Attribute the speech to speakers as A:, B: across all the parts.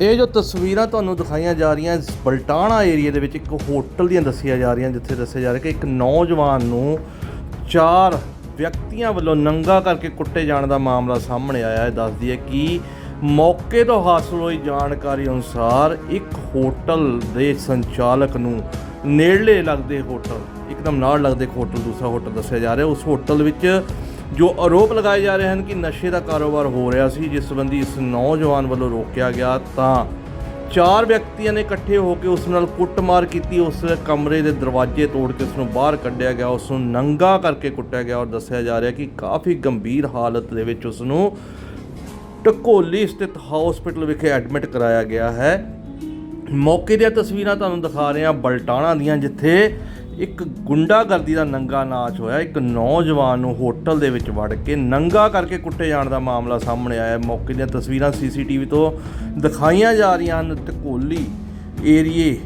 A: ਇਹ ਜੋ ਤਸਵੀਰਾਂ ਤੁਹਾਨੂੰ ਦਿਖਾਈਆਂ ਜਾ ਰਹੀਆਂ ਬਲਟਾਣਾ ਏਰੀਆ ਦੇ ਵਿੱਚ, ਇੱਕ ਹੋਟਲ ਦੀਆਂ ਦੱਸੀਆਂ ਜਾ ਰਹੀਆਂ, ਜਿੱਥੇ ਦੱਸਿਆ ਜਾ ਰਿਹਾ ਕਿ ਇੱਕ ਨੌਜਵਾਨ ਨੂੰ ਚਾਰ ਵਿਅਕਤੀਆਂ ਵੱਲੋਂ ਨੰਗਾ ਕਰਕੇ ਕੁੱਟੇ ਜਾਣ ਦਾ ਮਾਮਲਾ ਸਾਹਮਣੇ ਆਇਆ ਹੈ। ਦੱਸਦੀ ਹੈ ਕਿ ਮੌਕੇ ਤੋਂ ਹਾਸਲ ਹੋਈ ਜਾਣਕਾਰੀ ਅਨੁਸਾਰ ਇੱਕ ਹੋਟਲ ਦੇ ਸੰਚਾਲਕ ਨੂੰ ਨੇੜਲੇ ਲੱਗਦੇ ਹੋਟਲ, ਇੱਕਦਮ ਨਾਲ ਲੱਗਦੇ ਇੱਕ ਹੋਟਲ, ਦੂਸਰਾ ਹੋਟਲ ਦੱਸਿਆ ਜਾ ਰਿਹਾ। ਉਸ ਹੋਟਲ ਵਿੱਚ ਜੋ ਆਰੋਪ ਲਗਾਏ ਜਾ ਰਹੇ ਹਨ ਕਿ ਨਸ਼ੇ ਦਾ ਕਾਰੋਬਾਰ ਹੋ ਰਿਹਾ ਸੀ, ਜਿਸ ਸੰਬੰਧੀ ਇਸ ਨੌਜਵਾਨ ਵੱਲੋਂ ਰੋਕਿਆ ਗਿਆ, ਤਾਂ ਚਾਰ ਵਿਅਕਤੀਆਂ ਨੇ ਇਕੱਠੇ ਹੋ ਕੇ ਉਸ ਨਾਲ ਕੁੱਟਮਾਰ ਕੀਤੀ। ਉਸ ਕਮਰੇ ਦੇ ਦਰਵਾਜ਼ੇ ਤੋੜ ਕੇ ਉਸ ਨੂੰ ਬਾਹਰ ਕੱਢਿਆ ਗਿਆ। ਉਸ ਨੂੰ ਨੰਗਾ ਕਰਕੇ ਕੁੱਟਿਆ ਗਿਆ ਔਰ ਦੱਸਿਆ ਜਾ ਰਿਹਾ ਕਿ ਕਾਫੀ ਗੰਭੀਰ ਹਾਲਤ ਦੇ ਵਿੱਚ ਉਸ ਨੂੰ ਢਕੋਲੀ ਸਥਿਤ ਹਸਪੀਟਲ ਵਿਖੇ ਐਡਮਿਟ ਕਰਾਇਆ ਗਿਆ ਹੈ। ਮੌਕੇ ਦੀਆਂ ਤਸਵੀਰਾਂ ਤੁਹਾਨੂੰ ਦਿਖਾ ਰਹੇ ਹਾਂ ਬਲਟਾਣਾ ਦੀਆਂ, ਜਿੱਥੇ ਇੱਕ ਗੁੰਡਾਗਰਦੀ ਦਾ ਨੰਗਾ ਨਾਚ ਹੋਇਆ। ਇੱਕ ਨੌਜਵਾਨ ਨੂੰ ਹੋਟਲ ਦੇ ਵਿੱਚ ਵੜ ਕੇ ਨੰਗਾ ਕਰਕੇ ਕੁੱਟੇ ਜਾਣ ਦਾ ਮਾਮਲਾ ਸਾਹਮਣੇ ਆਇਆ। ਮੌਕੇ ਦੀਆਂ ਤਸਵੀਰਾਂ ਸੀਸੀਟੀਵੀ ਤੋਂ ਦਿਖਾਈਆਂ ਜਾ ਰਹੀਆਂ ਹਨ। ਢਕੋਲੀ ਏਰੀਏ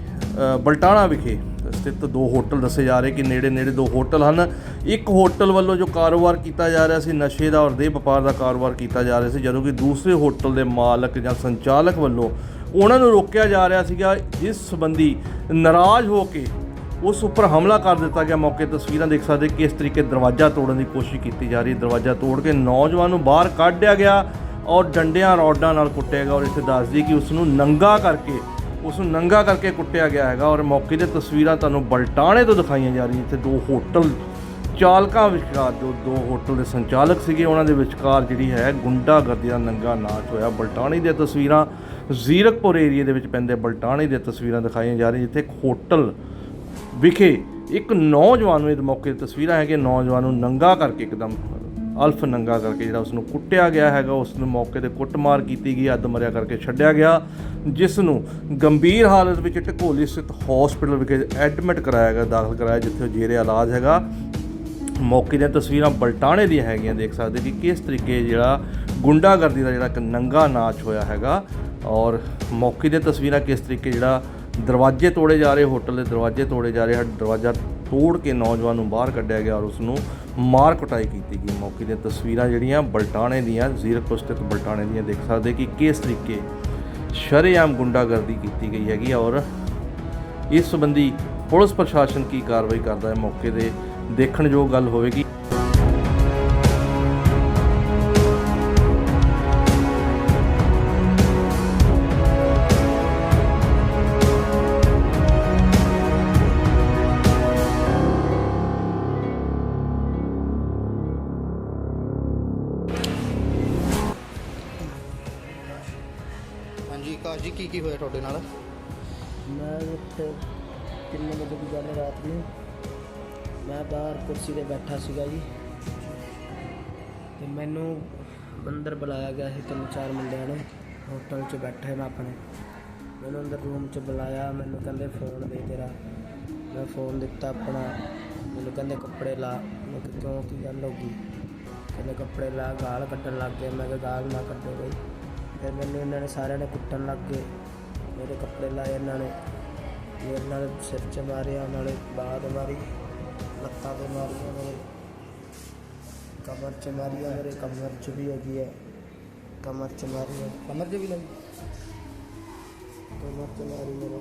A: ਬਲਟਾਣਾ ਵਿਖੇ ਸਥਿਤ ਦੋ ਹੋਟਲ ਦੱਸੇ ਜਾ ਰਹੇ ਕਿ ਨੇੜੇ ਨੇੜੇ ਦੋ ਹੋਟਲ ਹਨ। ਇੱਕ ਹੋਟਲ ਵੱਲੋਂ ਜੋ ਕਾਰੋਬਾਰ ਕੀਤਾ ਜਾ ਰਿਹਾ ਸੀ, ਨਸ਼ੇ ਦਾ ਔਰ ਦੇਹ ਵਪਾਰ ਦਾ ਕਾਰੋਬਾਰ ਕੀਤਾ ਜਾ ਰਿਹਾ ਸੀ, ਜਦੋਂ ਕਿ ਦੂਸਰੇ ਹੋਟਲ ਦੇ ਮਾਲਕ ਜਾਂ ਸੰਚਾਲਕ ਵੱਲੋਂ ਉਹਨਾਂ ਨੂੰ ਰੋਕਿਆ ਜਾ ਰਿਹਾ ਸੀਗਾ। ਜਿਸ ਸੰਬੰਧੀ ਨਾਰਾਜ਼ ਹੋ ਕੇ ਉਸ ਉੱਪਰ ਹਮਲਾ ਕਰ ਦਿੱਤਾ ਗਿਆ। ਮੌਕੇ ਤਸਵੀਰਾਂ ਦੇਖ ਸਕਦੇ ਕਿਸ ਤਰੀਕੇ ਦਰਵਾਜ਼ਾ ਤੋੜਨ ਦੀ ਕੋਸ਼ਿਸ਼ ਕੀਤੀ ਜਾ ਰਹੀ ਹੈ। ਦਰਵਾਜ਼ਾ ਤੋੜ ਕੇ ਨੌਜਵਾਨ ਨੂੰ ਬਾਹਰ ਕੱਢਿਆ ਗਿਆ ਔਰ ਡੰਡਿਆਂ, ਰੋਡਾਂ ਨਾਲ ਕੁੱਟਿਆ ਗਿਆ ਔਰ ਇੱਥੇ ਦੱਸਦੀ ਕਿ ਉਸ ਨੂੰ ਨੰਗਾ ਕਰਕੇ, ਉਸ ਨੂੰ ਨੰਗਾ ਕਰਕੇ ਕੁੱਟਿਆ ਗਿਆ ਹੈਗਾ ਔਰ ਮੌਕੇ ਦੀਆਂ ਤਸਵੀਰਾਂ ਤੁਹਾਨੂੰ ਬਲਟਾਣੇ ਤੋਂ ਦਿਖਾਈਆਂ ਜਾ ਰਹੀਆਂ। ਇੱਥੇ ਦੋ ਹੋਟਲ ਚਾਲਕਾਂ ਵਿਚਕਾਰ ਜੋ ਦੋ ਹੋਟਲ ਦੇ ਸੰਚਾਲਕ ਸੀਗੇ, ਉਹਨਾਂ ਦੇ ਵਿਚਕਾਰ ਜਿਹੜੀ ਹੈ ਗੁੰਡਾਗਰਦੀ ਦਾ ਨੰਗਾ ਨਾਚ ਹੋਇਆ। ਬਲਟਾਣੀ ਦੀਆਂ ਤਸਵੀਰਾਂ ਜ਼ੀਰਕਪੁਰ ਏਰੀਆ ਦੇ ਵਿੱਚ ਪੈਂਦੇ ਬਲਟਾਣੀ ਦੀਆਂ ਤਸਵੀਰਾਂ ਦਿਖਾਈਆਂ ਜਾ ਰਹੀਆਂ, ਜਿੱਥੇ ਇੱਕ ਹੋਟਲ ਵਿਖੇ ਇੱਕ ਨੌਜਵਾਨ ਨੂੰ ਇਹ ਮੌਕੇ ਦੀ ਤਸਵੀਰਾਂ ਹੈ ਕਿ ਨੌਜਵਾਨ ਨੂੰ ਨੰਗਾ ਕਰਕੇ ਇੱਕਦਮ, ਅਲਫ ਨੰਗਾ ਕਰਕੇ ਜਿਹੜਾ ਉਸ ਨੂੰ ਕੁੱਟਿਆ ਗਿਆ ਹੈਗਾ ਉਸ ਨੂੰ ਮੌਕੇ ਤੇ ਕੁੱਟਮਾਰ ਕੀਤੀ ਗਈ, ਅੱਧ ਮਰਿਆ ਕਰਕੇ ਛੱਡਿਆ ਗਿਆ, ਜਿਸ ਨੂੰ ਗੰਭੀਰ ਹਾਲਤ ਵਿੱਚ ਢਕੋਲੀ ਸਥਿਤ ਹਸਪੀਟਲ ਵਿਖੇ ਐਡਮਿਟ ਕਰਾਇਆ ਗਿਆ, ਦਾਖਲ ਕਰਾਇਆ, ਜਿੱਥੇ ਉਹ ਜੇਰੇ ਇਲਾਜ ਹੈਗਾ। ਮੌਕੇ ਦੀਆਂ ਤਸਵੀਰਾਂ ਬਲਟਾਣੇ ਦੀਆਂ ਹੈਗੀਆਂ, ਦੇਖ ਸਕਦੇ ਕਿ ਕਿਸ ਤਰੀਕੇ ਜਿਹੜਾ ਗੁੰਡਾਗਰਦੀ ਦਾ ਜਿਹੜਾ ਇੱਕ ਨੰਗਾ ਨਾਚ ਹੋਇਆ ਹੈਗਾ। ਔਰ ਮੌਕੇ ਦੀਆਂ ਤਸਵੀਰਾਂ ਕਿਸ ਤਰੀਕੇ ਜਿਹੜਾ ਦਰਵਾਜ਼ੇ ਤੋੜੇ ਜਾ ਰਹੇ, ਹੋਟਲ ਦੇ ਦਰਵਾਜ਼ੇ ਤੋੜੇ ਜਾ ਰਹੇ ਹਨ ਦਰਵਾਜ਼ਾ ਤੋੜ ਕੇ ਨੌਜਵਾਨ ਨੂੰ ਬਾਹਰ ਕੱਢਿਆ ਗਿਆ ਔਰ ਉਸ ਨੂੰ ਮਾਰ ਕੁਟਾਈ ਕੀਤੀ ਗਈ। ਮੌਕੇ ਦੀਆਂ ਤਸਵੀਰਾਂ ਜਿਹੜੀਆਂ ਬਲਟਾਣੇ ਦੀਆਂ ਜ਼ੀਰਕਪੁਰ ਸਥਿਤ ਬਲਟਾਣੇ ਦੀਆਂ ਦੇਖ ਸਕਦੇ ਕਿ ਕਿਸ ਤਰੀਕੇ ਸ਼ਰੇਆਮ ਗੁੰਡਾਗਰਦੀ ਕੀਤੀ ਗਈ ਹੈਗੀ ਔਰ ਇਸ ਸੰਬੰਧੀ ਪੁਲਿਸ ਪ੍ਰਸ਼ਾਸਨ ਕੀ ਕਾਰਵਾਈ ਕਰਦਾ ਹੈ, ਮੌਕੇ ਦੇ ਦੇਖਣਯੋਗ ਗੱਲ ਹੋਵੇਗੀ।
B: ਕੀ ਕੀ ਹੋਇਆ ਤੁਹਾਡੇ ਨਾਲ?
C: ਮੈਂ ਉੱਥੇ ਕਿੰਨੇ ਵਜੇ ਦੀ ਗੱਲ ਹੈ ਰਾਤ ਦੀ। ਮੈਂ ਬਾਹਰ ਕੁਰਸੀ ਤੇ ਬੈਠਾ ਸੀਗਾ ਜੀ। ਤੇ ਮੈਨੂੰ ਅੰਦਰ ਬੁਲਾਇਆ ਗਿਆ ਸੀ ਤਿੰਨ ਚਾਰ ਮੁੰਡਿਆਂ ਨੇ। ਹੋਟਲ 'ਚ ਬੈਠੇ ਮੈਂ ਆਪਣੇ। ਮੈਨੂੰ ਅੰਦਰ ਰੂਮ 'ਚ ਬੁਲਾਇਆ। ਮੈਨੂੰ ਕਹਿੰਦੇ ਫੋਨ ਦੇ ਤੇਰਾ। ਮੈਂ ਫੋਨ ਦਿੱਤਾ ਆਪਣਾ। ਮੈਨੂੰ ਕਹਿੰਦੇ ਕੱਪੜੇ ਲਾ। ਮੈਂ ਕਿਹਾ, ਕਿਉਂ? ਕੀ ਗੱਲ ਹੋ ਗਈ? ਕਹਿੰਦੇ, ਕੱਪੜੇ ਲਾ, ਗਾਲ ਕੱਢਣ ਲੱਗ ਗਏ। ਮੈਂ ਕਿਹਾ, ਗਾਲ ਨਾ ਕੱਢੋ ਬਈ ਫਿਰ ਮੈਨੂੰ ਇਹਨਾਂ ਨੇ ਸਾਰਿਆਂ ਨੇ ਕੁੱਟਣ ਲੱਗ ਗਏ। ਮੇਰੇ ਕੱਪੜੇ ਲਾਏ ਇਹਨਾਂ ਨੇ। ਮੇਰੇ ਨਾਲ ਸਿਰ 'ਚ ਮਾਰਿਆ ਨਾਲੇ ਬਾਦ ਮਾਰੀ, ਲੱਤਾਂ ਤੇ ਮਾਰੀਆਂ ਮੇਰੇ ਕਮਰ 'ਚ ਮਾਰੀਆਂ ਮੇਰੇ, ਕਮਰ 'ਚ ਵੀ ਹੈਗੀ ਹੈ ਕਮਰ 'ਚ ਮਾਰੀ ਹੈ
B: ਕਮਰ 'ਚ ਵੀ ਲੱਗੀ
C: ਕਮਰ 'ਚ ਮਾਰੀ ਮੇਰੇ।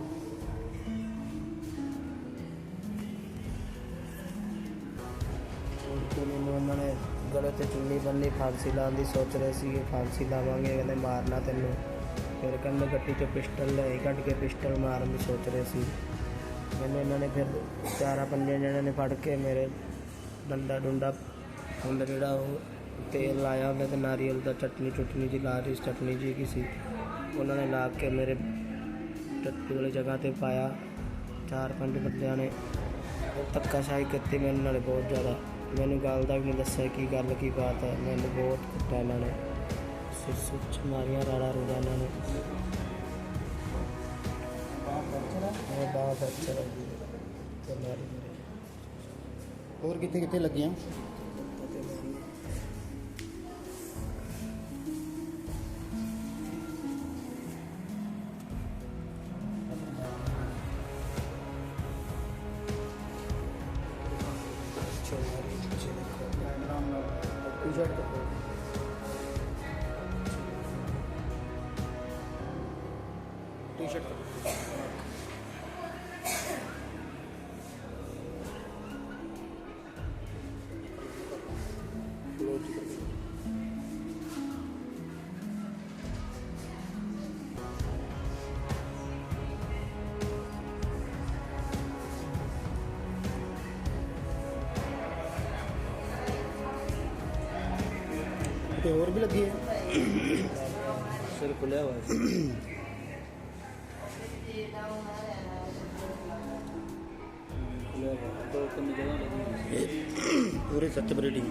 C: ਉਲਟੀ ਮੈਨੂੰ ਉਹਨਾਂ ਨੇ ਗਲੇ ਤੇ ਚੁੰਨੀ ਬੰਨੀ ਫਾਂਸੀ ਲਾਉਣ ਦੀ ਸੋਚ ਰਹੇ ਸੀ ਕਿ ਫਾਂਸੀ ਲਾਵਾਂਗੇ ਕਹਿੰਦੇ ਮਾਰਨਾ ਤੈਨੂੰ। ਫਿਰ ਕਹਿੰਦੇ ਗੱਡੀ 'ਚੋਂ ਪਿਸਟਲ ਲੈ ਕੱਢ ਕੇ ਪਿਸਟਲ ਮਾਰਨ ਦੀ ਸੋਚ ਰਹੇ ਸੀ। ਮੈਨੂੰ ਇਹਨਾਂ ਨੇ ਫਿਰ ਚਾਰਾਂ ਪੰਜਾਂ ਜਣਿਆਂ ਨੇ ਫੜ ਕੇ ਮੇਰੇ ਡੰਡਾ ਡੁੰਡਾ ਹੁੰਦਾ ਜਿਹੜਾ ਉਹ ਤੇਲ ਲਾਇਆ ਉਹਦੇ ਤੇ ਨਾਰੀਅਲ ਦਾ ਚਟਨੀ ਚੁਟਨੀ ਜੀ ਲਾ ਰਹੀ ਚਟਨੀ ਜੀ ਕੀ ਸੀ। ਉਹਨਾਂ ਨੇ ਲਾ ਕੇ ਮੇਰੇ ਟੱਟੂ ਵਾਲੀ ਜਗ੍ਹਾ ਤੇ ਪਾਇਆ। ਚਾਰ ਪੰਜ ਬੰਦਿਆਂ ਨੇ ਉਹ ਧੱਕਾਸ਼ਾਹੀ ਕੀਤੀ ਮੇਰੇ ਨਾਲ ਬਹੁਤ ਜ਼ਿਆਦਾ। ਮੈਨੂੰ ਗੱਲ ਦਾ ਵੀ ਨਹੀਂ ਦੱਸਿਆ ਕਿ ਗੱਲ, ਕੀ ਬਾਤ ਹੈ। ਮੈਨੂੰ ਬਹੁਤ ਕੁੱਟਿਆ ਇਹਨਾਂ ਨੇ। ਸਿਰ ਸੁੱਚ ਮਾਰੀਆਂ, ਰਾੜਾ ਰੂੜਾ ਇਹਨਾਂ ਨੇ। ਉਹ ਬਾਹ ਫੈਕਚਰ ਹੋ ਤੇ ਮਾਰੀ
B: ਹੋਰ ਕਿੱਥੇ ਕਿੱਥੇ ਲੱਗੀਆਂ?
C: जड टी
B: शर्ट ਤੇ ਹੋਰ ਵੀ ਲੱਗੀ ਹੈ।
D: ਸਿਰ ਖੁੱਲਿਆ ਹੋਇਆ ਸੀ। ਖੁੱਲਿਆ ਹੋਇਆ ਦੋ ਤਿੰਨ ਜਗ੍ਹਾ ਲੱਗੀ ਹੋਈ ਸੀ
B: ਪੂਰੇ ਸੱਤ ਬਰੇਡਿੰਗ